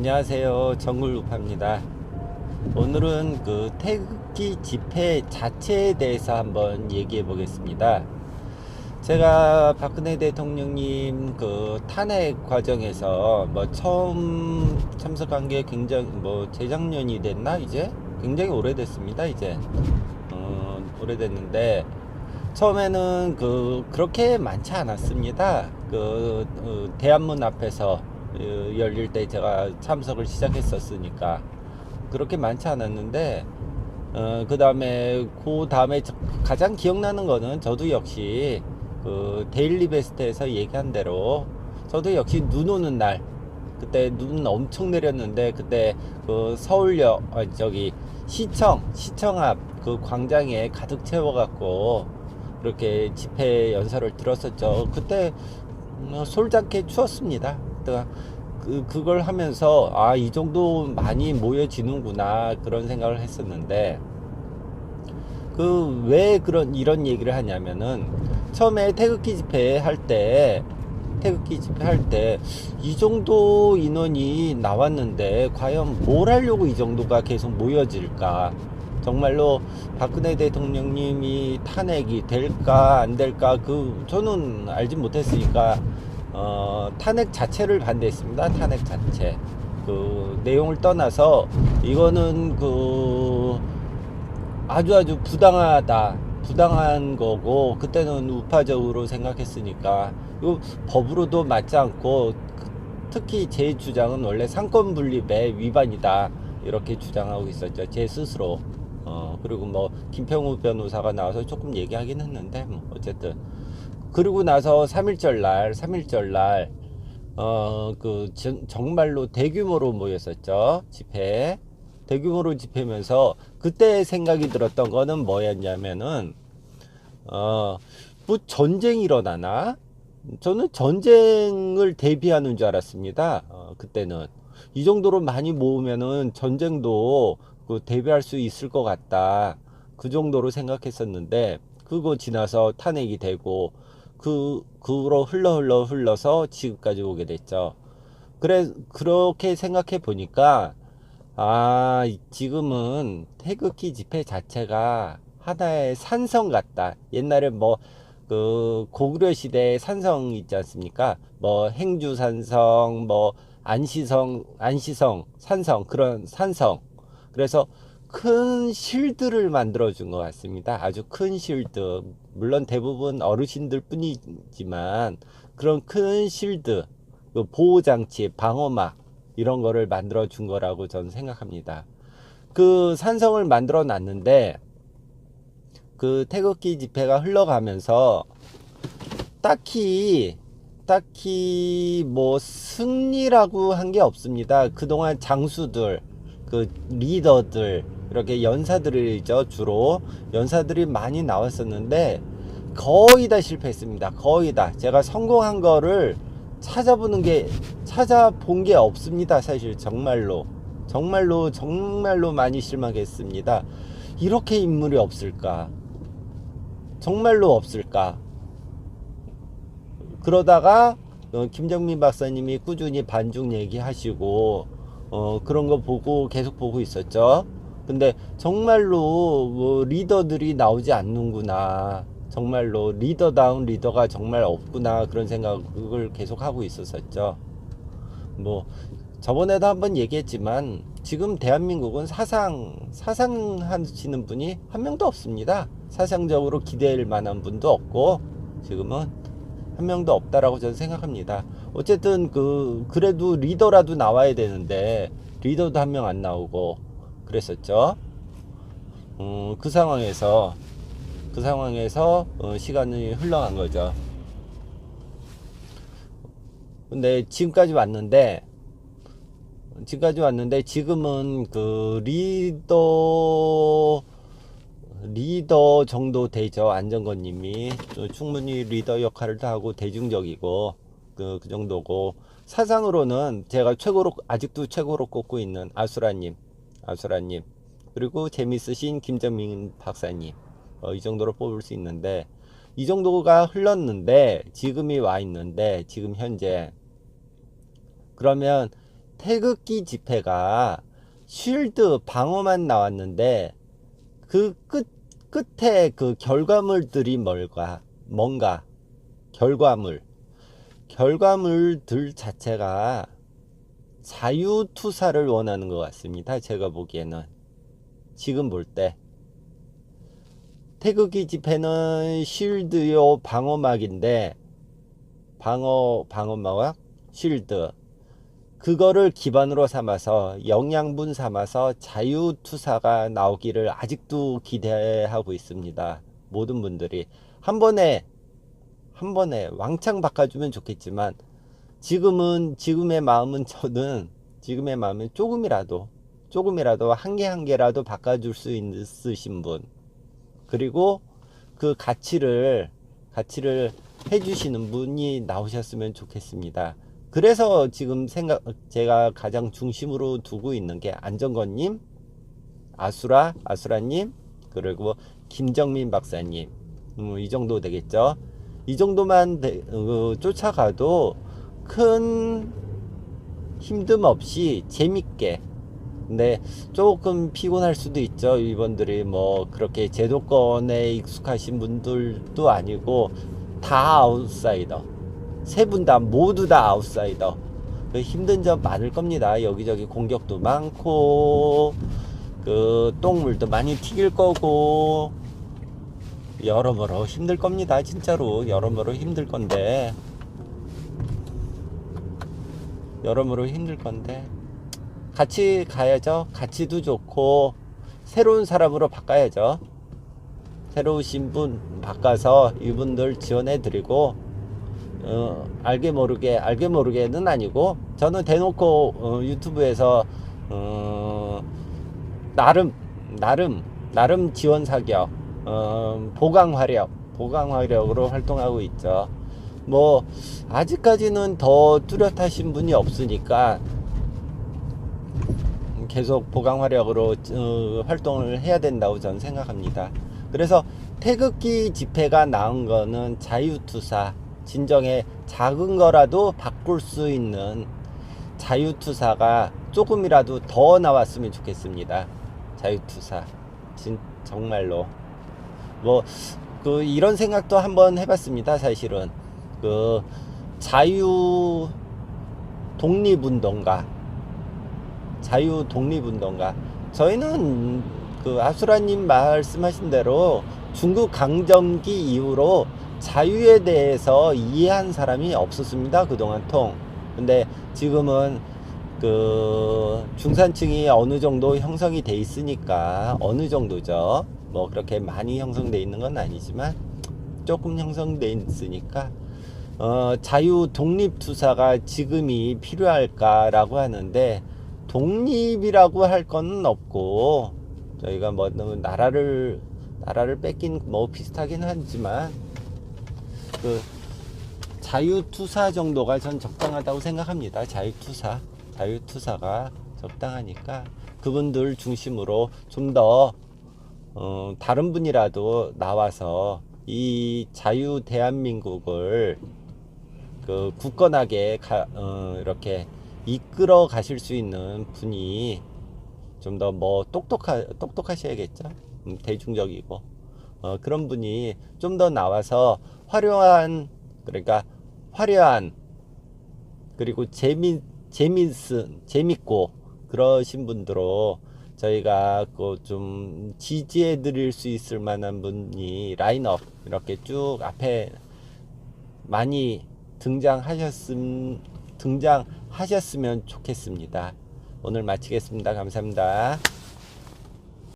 안녕하세요. 정글루파입니다. 오늘은 그 태극기 집회 자체에 대해서 한번 얘기해 보겠습니다. 제가 박근혜 대통령님 그 탄핵 과정에서 뭐 처음 참석한 게 굉장히 뭐 재작년이 됐나 이제 굉장히 오래됐습니다 이제 어, 오래됐는데 처음에는 그 그렇게 많지 않았습니다 그 어, 대한문 앞에서 어, 열릴 때 제가 참석을 시작했었으니까 그렇게 많지 않았는데 어, 그 다음에 그 다음에 가장 기억나는 거는 저도 역시 그 데일리 베스트에서 얘기한 대로 저도 역시 눈 오는 날 그때 눈 엄청 내렸는데 그때 그 서울역 아 저기 시청 시청 앞 그 광장에 가득 채워갖고 그렇게 집회 연설을 들었었죠. 그때 음, 솔잡게 추웠습니다. 그러니까 그 그걸 하면서 아 이 정도 많이 모여지는구나 그런 생각을 했었는데 그 왜 그런 이런 얘기를 하냐면은 처음에 태극기 집회 할때 태극기 집회 할 때 이 정도 인원이 나왔는데 과연 뭘 하려고 이 정도가 계속 모여질까? 정말로 박근혜 대통령님이 탄핵이 될까 안 될까? 그 저는 알지 못했으니까 어, 탄핵 자체를 반대했습니다. 탄핵 자체. 그 내용을 떠나서 이거는 그 아주 아주 부당하다 부당한 거고 그때는 우파적으로 생각했으니까 이거 법으로도 맞지 않고 그- 특히 제 주장은 원래 상권 분립의 위반이다 이렇게 주장하고 있었죠. 제 스스로. 어 그리고 뭐 김평우 변호사가 나와서 조금 얘기하긴 했는데 뭐 어쨌든 그리고 나서 3.1절 날 3.1절 날 어 그 정말로 대규모로 모였었죠 집회. 대규모로 집회면서 그때 생각이 들었던 거는 뭐였냐면은 어 뭐 전쟁이 일어나나? 저는 전쟁을 대비하는 줄 알았습니다 어, 그때는. 이 정도로 많이 모으면은 전쟁도 그 대비할 수 있을 것 같다. 그 정도로 생각했었는데 그거 지나서 탄핵이 되고 그 그로 흘러 흘러 흘러서 지금까지 오게 됐죠 그래 그렇게 생각해 보니까 아, 이- 지금은 태극기 집회 자체가 하나의 산성 같다. 옛날에 뭐, 그, 고구려 시대에 산성 있지 않습니까? 뭐, 행주 산성, 뭐, 안시성, 안시성, 산성, 그런 산성. 그래서 큰 실드를 만들어준 것 같습니다. 아주 큰 실드. 물론 대부분 어르신들 뿐이지만, 그런 큰 실드, 그 보호 장치, 방어막, 이런 거를 만들어 준 거라고 저는 생각합니다. 그 산성을 만들어 놨는데 그 태극기 집회가 흘러가면서 딱히 딱히 뭐 승리라고 한 게 없습니다. 그동안 장수들 그 리더들 이렇게 연사들이죠 주로 연사들이 많이 나왔었는데 거의 다 실패했습니다. 거의 다 제가 성공한 거를 찾아보는 게 찾아본 게 없습니다. 사실 정말로 정말로 정말로 많이 실망했습니다. 이렇게 인물이 없을까? 정말로 없을까? 그러다가 어, 김정민 박사님이 꾸준히 반중 얘기하시고 어, 그런 거 보고 계속 보고 있었죠. 근데 정말로 뭐 리더들이 나오지 않는구나. 정말로 리더다운 리더가 정말 없구나 그런 생각을 계속 하고 있었었죠. 뭐 저번에도 한번 얘기했지만 지금 대한민국은 사상 사상 하시는 분이 한 명도 없습니다. 사상적으로 기대할 만한 분도 없고 지금은 한 명도 없다라고 저는 생각합니다. 어쨌든 그 그래도 리더라도 나와야 되는데 리더도 한 명 안 나오고 그랬었죠. 음, 그 상황에서 그 상황에서 어, 시간이 흘러간 거죠. 근데 지금까지 왔는데 지금까지 왔는데 지금은 그 리더 리더 정도 되죠 안정건님이 또 충분히 리더 역할을 다 하고 대중적이고 그, 그 정도고 사상으로는 제가 최고로 아직도 최고로 꼽고 있는 아수라님 아수라님 그리고 재밌으신 김정민 박사님. 어, 이 정도로 뽑을 수 있는데 이 정도가 흘렀는데 지금이 와 있는데 지금 현재. 그러면 태극기 집회가 쉴드 방어만 나왔는데 그 끝, 끝에 그 결과물들이 뭘까? 뭔가? 결과물. 결과물들 자체가 자유투사를 원하는 것 같습니다. 제가 보기에는 지금 볼 때 태극기 집회는 쉴드요 방어막인데 방어 방어막 쉴드 그거를 기반으로 삼아서 영양분 삼아서 자유투사가 나오기를 아직도 기대하고 있습니다. 모든 분들이 한 번에 한 번에 왕창 바꿔주면 좋겠지만 지금은 지금의 마음은 저는 지금의 마음은 조금이라도 조금이라도 한 개 한 개라도 바꿔줄 수 있으신 분 그리고 그 가치를 가치를 해주시는 분이 나오셨으면 좋겠습니다. 그래서 지금 생각 제가 가장 중심으로 두고 있는 게 안정건님, 아수라 아수라님 그리고 김정민 박사님 음, 이 정도 되겠죠. 이 정도만 되- 어, 쫓아가도 큰 힘듦 없이 재밌게 근데 조금 피곤할 수도 있죠. 이분들이 뭐 그렇게 제도권에 익숙하신 분들도 아니고 다 아웃사이더. 세 분 다 모두 다 아웃사이더. 그 힘든 점 많을 겁니다. 여기저기 공격도 많고 그 똥물도 많이 튀길 거고 여러모로 힘들 겁니다. 진짜로 여러모로 힘들 건데 여러모로 힘들 건데 같이 가야죠 가치도 좋고 새로운 사람으로 바꿔야죠 새로우신 분 바꿔서 이분들 지원해 드리고 어, 알게 모르게 알게 모르게는 아니고 저는 대놓고 어, 유튜브에서 어, 나름 나름 나름 지원 사격 어, 보강 화력 보강 화력으로 활동하고 있죠. 뭐 아직까지는 더 뚜렷하신 분이 없으니까 계속 보강 화력으로 어, 활동을 해야 된다고 저는 생각합니다. 그래서 태극기 집회가 나온 거는 자유투사 진정의 작은 거라도 바꿀 수 있는 자유투사가 조금이라도 더 나왔으면 좋겠습니다. 자유투사 진 정말로 뭐 그 이런 생각도 한번 해봤습니다. 사실은 그 자유 독립운동가 자유 독립운동가. 저희는 그 아수라님 말씀하신 대로 중국 강점기 이후로 자유에 대해서 이해한 사람이 없었습니다 그동안 통. 근데 지금은 그 중산층이 어느 정도 형성이 돼 있으니까 어느 정도죠. 뭐 그렇게 많이 형성돼 있는 건 아니지만 조금 형성돼 있으니까 어, 자유 독립 투사가 지금이 필요할까라고 하는데 독립이라고 할 거는 없고 저희가 뭐 나라를 나라를 뺏긴 뭐 비슷하긴 하지만 그 자유 투사 정도가 전 적당하다고 생각합니다. 자유 투사 자유 투사가 적당하니까 그분들 중심으로 좀더 어, 다른 분이라도 나와서 이 자유 대한민국을 그 굳건하게 가, 어, 이렇게 이끌어 가실 수 있는 분이 좀 더 뭐 똑똑하 똑똑하셔야겠죠. 음, 대중적이고 어, 그런 분이 좀 더 나와서 화려한 그러니까 화려한 그리고 재미 재밌은 재밌고 그러신 분들로 저희가 그 좀 지지해 드릴 수 있을 만한 분이 라인업 이렇게 쭉 앞에 많이 등장하셨음 등장하셨으면 좋겠습니다. 오늘 마치겠습니다. 감사합니다.